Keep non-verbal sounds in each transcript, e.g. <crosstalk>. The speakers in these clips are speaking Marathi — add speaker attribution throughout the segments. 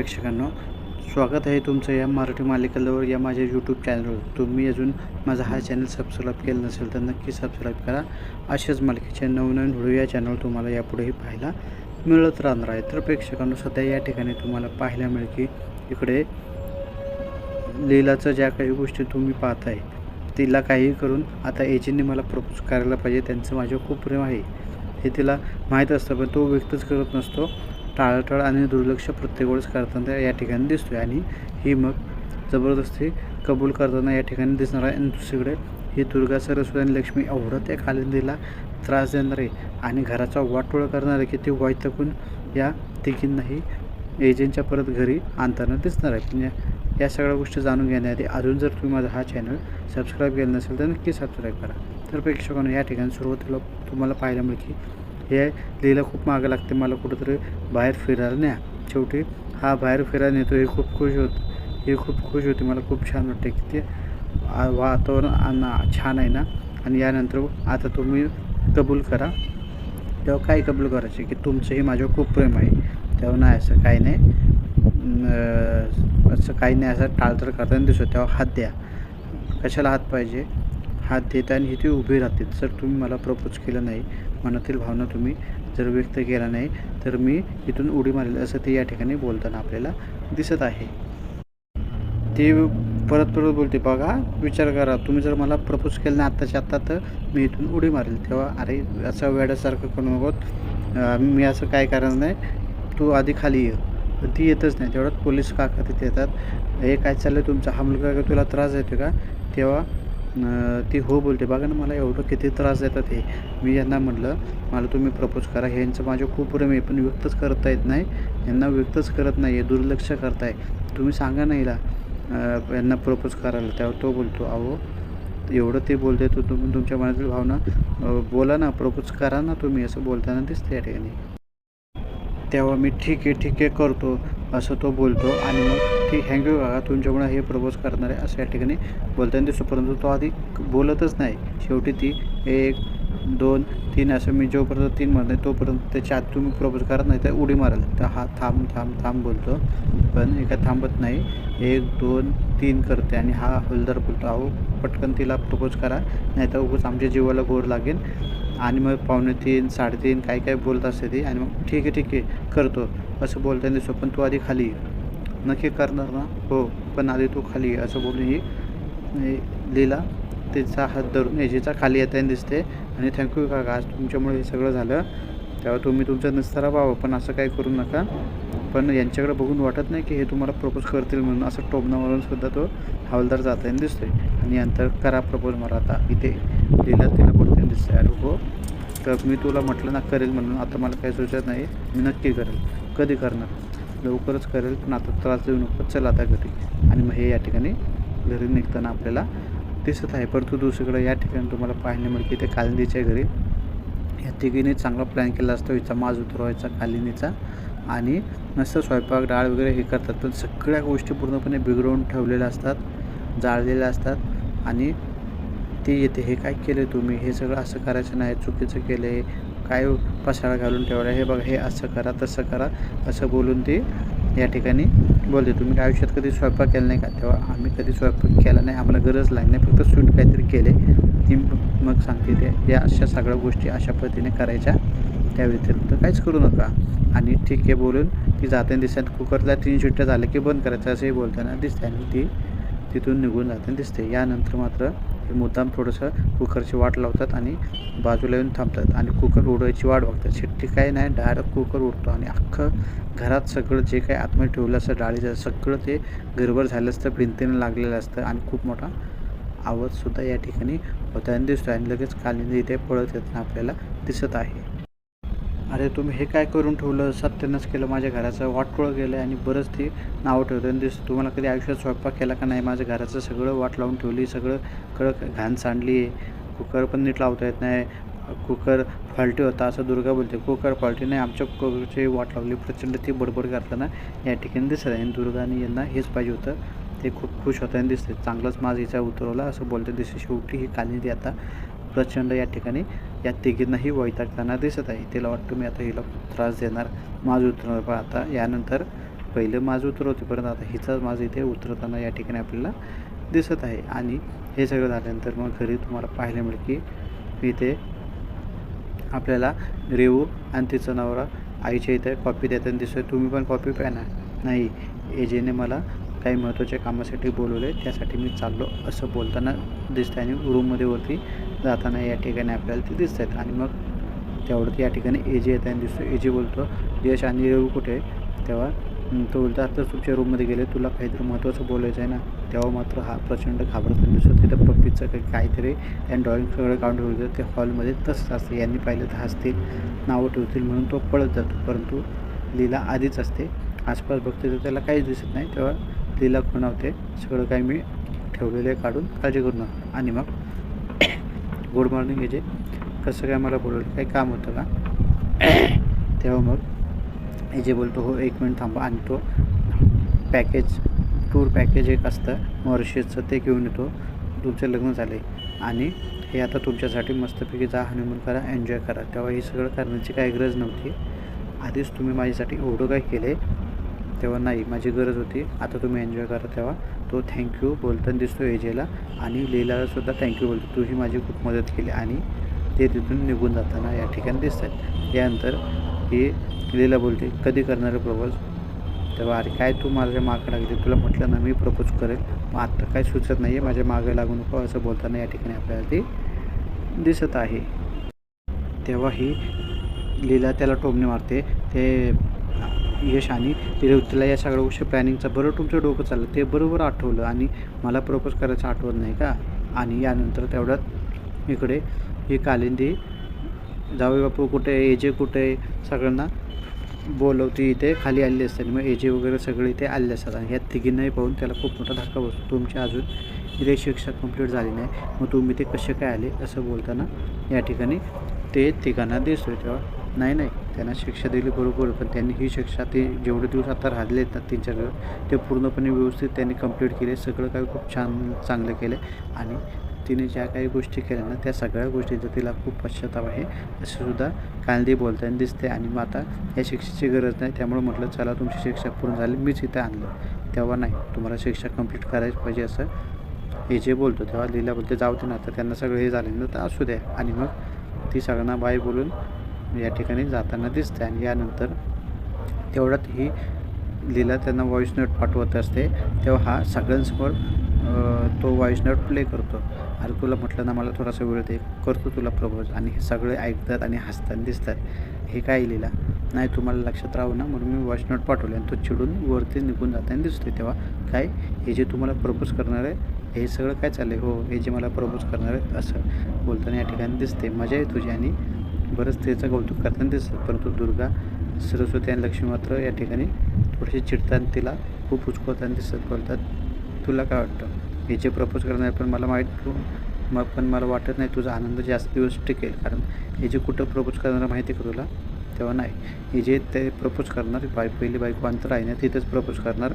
Speaker 1: प्रेक्षकांनो स्वागत आहे तुमचं या मराठी मालिकेवर या माझ्या यूट्यूब चॅनलवर तुम्ही अजून माझा हा चॅनल सबस्क्राईब केला नसेल तर नक्की सबस्क्राईब करा. अशाच मालिकेचे नवनवीन व्हिडिओ या चॅनल तुम्हाला यापुढेही पाहायला मिळत राहणार आहे. तर प्रेक्षकांनो सध्या या ठिकाणी तुम्हाला पाहायला मिळेल की इकडे लीलाचं ज्या काही गोष्टी तुम्ही पाहताय तिला काही करून आता एजींनी मला प्रपोज करायला पाहिजे. त्यांचं माझ्यावर खूप प्रेम आहे. हे तिला माहीत असतं पण तो व्यक्तच करत नसतो. टाळाटाळ आणि दुर्लक्ष प्रत्येक वेळेस करताना या ठिकाणी दिसतोय. आणि ही मग जबरदस्ती कबूल करताना या ठिकाणी दिसणार आहे. आणि दुसरीकडे ही दुर्गा सरस्वती आणि लक्ष्मी एवढं त्या कालिंदीला त्रास देणार आहे आणि घराचा वाटोळ करणार आहे की ते वैतकून या तिघींनाही एजंटच्या परत घरी आणताना दिसणार आहे. पण या- या सगळ्या गोष्टी जाणून घेण्याआधी अजून जर तुम्ही माझा हा चॅनल सबस्क्राईब केला नसेल तर नक्की सबस्क्राईब करा. तर प्रेक्षकांना या ठिकाणी सुरुवातीला तुम्हाला पाहायला मिळेल की हे लिहिलं खूप मागं लागते. मला कुठंतरी बाहेर फिरायला न्या. शेवटी हा बाहेर फिरायला नेतो. हे खूप खुश होत हे खूप खुश होते. मला खूप छान वाटते की ते वातावरण आणि छान आहे ना? आणि यानंतर आता तुम्ही कबूल करा. तेव्हा काय कबूल करायचे? की तुमचंही माझ्यावर खूप प्रेम आहे. तेव्हा नाही असं काही नाही. असं काही नाही. असं टाळतर करताना दिसतो. तेव्हा हात द्या. कशाला हात पाहिजे? हात देताना आणि इथे उभे राहतील. जर तुम्ही मला प्रपोज केलं नाही मनातील भावना तुम्ही जर व्यक्त केला नाही तर मी इथून उडी मारेल असं ते या ठिकाणी बोलताना आपल्याला दिसत आहे. ते परत परत बोलते बघा विचार करा. तुम्ही जर मला प्रपोज केलं नाही आत्ताच्या आत्ता तर मी इथून उडी मारेल. तेव्हा अरे असं वेड्यासारखं करू नकोत मी असं काय करणार नाही. तू आधी खाली ये. ती येतच नाही. तेवढ्यात पोलीस काका तिथे येतात. हे काय चाललं तुमचा? हा मुलगा का तुला त्रास देतो का? तेव्हा ती हो बोलते बघा ना मला एवढं किती त्रास देतात हे. मी यांना म्हटलं मला तुम्ही प्रपोज करा ह्यांचं माझं खूप प्रेम आहे पण व्यक्तच करता येत नाही यांना व्यक्तच करत नाही आहे दुर्लक्ष करताय. तुम्ही सांगा ना ला यांना प्रपोज करायला. त्यावर तो बोलतो अहो एवढं ते बोलते तो तुम्ही तुमच्या मनातील भावना बोला ना प्रपोज करा ना तुम्ही असं बोलताना दिसते या ठिकाणी. तेव्हा मी ठीक आहे ठीक आहे करतो असं तो बोलतो आणि मग ठीक थँक्यू काका तुमच्यामुळे हे प्रपोज करणार आहे असं या ठिकाणी बोलताना दिसतो परंतु तो आधी बोलतच नाही. शेवटी ती एक दोन तीन असं मी जोपर्यंत तीन म्हणत नाही तोपर्यंत त्याच्या आत तुम्ही प्रपोज करत नाही तर उडी माराल. तर हा थांब थांब थांब बोलतो. पण एका थांबत नाही. एक दोन तीन करते आणि हा हलदार बोलतो. अहो पटकन तिला प्रपोज करा. नाही तर उगच आमच्या जीवाला गोर लागेल. आणि मग पावणे तीन साडेतीन काय काय बोलत असते ती. आणि मग ठीक आहे ठीक आहे करतो. असं बोलताना दिसतो पण तू आधी खाली ये. नक्की करणार ना? हो पण आधी तू खाली असं बोलून ही लीला तिचा हात धरून एजीचा खाली येताना दिसते. आणि थँक्यू काका आज तुमच्यामुळे हे सगळं झालं. तेव्हा तुम्ही तुमचा निस्तारा व्हावं पण असं काही करू नका. पण यांच्याकडे बघून वाटत नाही की हे तुम्हाला प्रपोज करतील म्हणून. असं टोमणा सुद्धा तो हवालदार जाताना दिसतोय. आणि नंतर करा प्रपोज मला आता. इथे लिहिला तिला बोलताना दिसतंय. अरे हो तर मी तुला म्हटलं ना करेल म्हणून. आता मला काही सुचत नाही. मी नक्की करेल. कधी करणार? लवकरच करेल पण आता त्रास देऊ नको चल आता घरी. आणि मग हे या ठिकाणी घरी निघताना आपल्याला दिसत आहे. परंतु दुसरीकडे या ठिकाणी तुम्हाला पाहायला मिळते की ते कालिंदीच्या घरी या तिघीने चांगला प्लॅन केला असतो. हिचा माज उतरवायचा कालिंदीचा. आणि नसतं स्वयंपाक डाळ वगैरे हे करतात. पण सगळ्या गोष्टी पूर्णपणे बिघडवून ठेवलेल्या असतात जाळलेल्या असतात. आणि ते येते. हे काय केलं तुम्ही? हे सगळं असं करायचं नाही. चुकीचं केलं आहे काय पसारा घालून ठेवला हे बघा हे असं करा तसं करा असं बोलून ती या ठिकाणी बोलते. तुम्ही काय आयुष्यात कधी स्वयंपाक केला नाही का? तेव्हा आम्ही कधी स्वयंपाक केला नाही आम्हाला गरज लागली नाही फक्त स्वीट काहीतरी केले. ती मग सांगते ते या अशा सगळ्या गोष्टी अशा पद्धतीने करायच्या. त्या व्यतिरिक्त काहीच करू नका. आणि ठीक आहे बोलून ती जाताना दिसतात कुकरला तीन शिट्ट्या झाल्या की बंद करायचं असंही बोलताना दिसते. आणि ती तिथून निघून जाताना दिसते. यानंतर मात्र हे मुद्दाम थोडंसं कुकरची वाट लावतात आणि बाजूला येऊन थांबतात आणि कुकर उडवायची वाट बघतात. शिट्टी काही नाही डायरेक्ट कुकर उडतो आणि अख्खं घरात सगळं जे काही आतमध्ये ठेवलं असतं डाळीचं सगळं ते गरबर झालं असतं भिंतीनं लागलेलं असतं आणि खूप मोठा आवाजसुद्धा या ठिकाणी होताना दिसतो आणि लगेच कालिंदी इथे पळत येताना आपल्याला दिसत आहे. अरे तुम्ही हे काय करून ठेवलं? सत्यानच केलं. माझ्या घराचं वाटोळं गेलं आणि बरंच ती नावं ठेवतं आणि दिसतं तुम्हाला कधी आयुष्यात स्वयंपाक केला का नाही? माझ्या घराचं सगळं वाट लावून ठेवली. सगळं कडक घाण सांडली. कुकर पण नीट लावता येत नाही. कुकर फॉल्टी होता असं दुर्गा बोलते. कुकर फॉल्टी नाही आमच्या कुकरची वाट लावली. प्रचंड ती बडबड करताना या ठिकाणी दिसत आहे. आणि दुर्गाने यांना हेच पाहिजे होतं. ते खूप खुश होताना दिसते चांगलंच माझ हिचा उतरवला असं बोलते. दिसते शेवटी ही कालिंदी आता. प्रचंड या ठिकाणी या तिघींनाही वैतागताना दिसत आहे. तिला वाटतं मी आता हिला त्रास देणार. माझं उतरणार पण आता यानंतर पहिलं माझं उतरवते. परंतु आता हिचाच माझं इथे उतरताना या ठिकाणी आपल्याला दिसत आहे. आणि हे सगळं झाल्यानंतर मग घरी तुम्हाला पाहायला मिळेल की इथे आपल्याला रेवू आणि तिचा नवरा आईच्या इथे कॉपी देताना दिसतोय. तुम्ही पण कॉपी प्या ना. नाही एजेने मला काही महत्त्वाच्या कामासाठी बोलवले त्यासाठी मी चाललो. असं बोलताना दिसतं आणि रूममध्ये वरती जाताना या ठिकाणी आपल्याला ते दिसत आहेत आणि मग तेवढं या ठिकाणी एजे येताना दिसतो एजे बोलतो यश आणि रेवू कुठे आहे? तेव्हा तो बोलतो आता तुमच्या रूममध्ये गेले तुला काहीतरी महत्त्वाचं बोलायचं आहे ना. तेव्हा मात्र हा प्रचंड घाबरताना दिसतो तिथं पप्पीचं काही काहीतरी त्यांनी ड्रॉइंग सगळं काढून ठेवलं ते हॉलमध्ये तसंच असतं. यांनी पाहिलं तर हसतील नावं ठेवतील म्हणून तो पळत जातो. परंतु लीला आधीच असते. आसपास बघते तर त्याला काहीच दिसत नाही. तेव्हा लीला खुणावते सगळं काही मी ठेवलेलं आहे काढून. काळजी करू नका. आणि मग <coughs> गुड मॉर्निंग याचे कसं काय मला बोलवलं? काही काम होतं का? <coughs> तेव्हा मग एजे बोलतो हो एक मिनिट थांबा. आणि तो पॅकेज टूर पॅकेज एक असतं. मॉरिशियसचं ते घेऊन येतो. तुमचं लग्न झाले आणि हे आता तुमच्यासाठी मस्तपैकी जा हनीमून करा एन्जॉय करा. तेव्हा हे सगळं करण्याची काही गरज नव्हती. आधीच तुम्ही माझ्यासाठी एवढं काय केले तेव्हा नाही माझी गरज होती. आता तुम्ही एन्जॉय करा तेव्हा. तो थँक्यू बोलताना दिसतो एजेला. आणि लीलाला थँक्यू बोलतो. तूही माझी खूप मदत केली आणि ते तिथून निघून जाताना या ठिकाणी दिसतात. यानंतर ही लीला बोलते कधी करणार प्रपोज? तेव्हा अरे काय तू माझ्या मागं लागली? तुला म्हटलं ना मी प्रपोज करेल. मग आत्ता काय सुचत नाही आहे माझ्या मागं लागू नको असं बोलताना या ठिकाणी आपल्याला ते दिसत आहे. तेव्हा ही लीला त्याला टोमणे मारते. ते यश आणि तिला तिला या सगळ्या गोष्टी प्लॅनिंगचं बरं तुमचं डोकं चाललं ते बरोबर आठवलं आणि मला प्रपोज करायचं आठवत नाही का? आणि यानंतर तेवढ्यात इकडे ही कालिंदी जावे बापू कुठे आहे? एजे कुठे आहे? सगळ्यांना बोलवती इथे खाली आलेली असतात. मग एजे वगैरे सगळे इथे आलेले असतात. आणि ह्या तिघींनाही पाहून त्याला खूप मोठा धक्का बसतो. तुमची अजून इथे शिक्षा कंप्लीट झाली नाही. मग तुम्ही ते कसे काय आले असं बोलताना या ठिकाणी ते तिघांना दिसतोय तेव्हा. नाही नाही. त्यांना शिक्षा दिली बरोबर पण त्यांनी ही शिक्षा ते जेवढे दिवस आता राहिले आहेत ना त्यांच्याकडं ते पूर्णपणे व्यवस्थित त्यांनी कंप्लीट केले. सगळं काही खूप छान चांगलं केलं. आणि तिने ज्या काही गोष्टी केल्या ना त्या सगळ्या गोष्टींचा तिला खूप पश्चाताप आहे असं सुद्धा कांदी बोलताना दिसते आणि मग आता या शिक्षेची गरज नाही त्यामुळे म्हटलं चला तुमची शिक्षा पूर्ण झाली मीच इथं आणलं. तेव्हा नाही तुम्हाला शिक्षा कंप्लीट करायची पाहिजे असं हे जे बोलतो तेव्हा लीला बोलते जाऊ दे ना आता त्यांना सगळं हे झालं ना तर असू द्या. आणि मग ती सगळ्यांना बाय बोलून या ठिकाणी जाताना दिसते आणि यानंतर तेवढ्यात ही लीला त्यांना व्हॉईस नोट पाठवत असते. तेव्हा हा सगळ्यांसमोर तो व्हॉईस नोट प्ले करतो. अरे तुला म्हटलं ना मला थोडासा वेळ दे. करतो तुला प्रपोज. आणि हे सगळे ऐकतात आणि हसताना दिसतात. हे काय लिहिला नाही तुम्हाला लक्षात राहू ना म्हणून मी व्हॉईस नोट पाठवले. आणि तो चिडून वरती निघून जाताना दिसतोय. तेव्हा काय? हे जे तुम्हाला प्रपोज करणार आहे हे सगळं काय चाललं आहे हो हे जे मला प्रपोज करणार आहे असं बोलताना या ठिकाणी दिसते मजा आहे तुझी आणि बरंच स्त्रीचं कौतुक करताना दिसतं परंतु दुर्गा सरस्वती आणि लक्ष्मी मात्र या ठिकाणी थोडेसे चिडताना तिला खूप उचकवताना दिसत बोलतात तुला काय वाटतं? हे जे प्रपोज करणार पण मला माहीत मग पण मला वाटत नाही तुझा आनंद जास्त दिवस टिकेल. कारण हे जे कुठं प्रपोज करणार माहिती आहे का तुला? तेव्हा नाही. हे जे ते प्रपोज करणार बाय पहिली बायको अंतर आहे ना तिथंच प्रपोज करणार.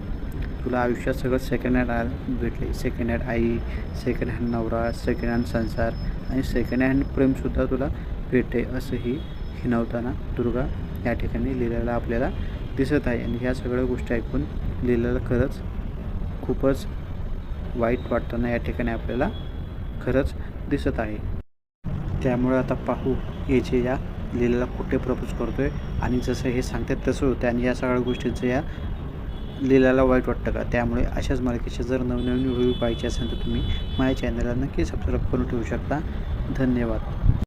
Speaker 1: तुला आयुष्यात सगळं सेकंड हँड भेटले. सेकंड हँड आई सेकंड हँड नवरा सेकंड हँड संसार आणि सेकंड हँड प्रेमसुद्धा तुला भेटते असंही हिनवताना दुर्गा या ठिकाणी लिहिलेला आपल्याला दिसत आहे. आणि ह्या सगळ्या गोष्टी ऐकून लिहिलेलं खरंच खूपच वाईट वाटताना या ठिकाणी आपल्याला खरंच दिसत आहे. त्यामुळे आता पाहू याचे या लिहिलेला कुठे प्रपोज करतो आहे आणि जसं हे सांगतात तसं होतं आणि या सगळ्या गोष्टींचं या लिहिलेला वाईट वाटतं का? त्यामुळे अशाच मालिकेचे जर नवनवीन व्हिडिओ पाहिजे असेल तर तुम्ही माझ्या चॅनलला नक्की सबस्क्राईब करून ठेवू शकता. धन्यवाद.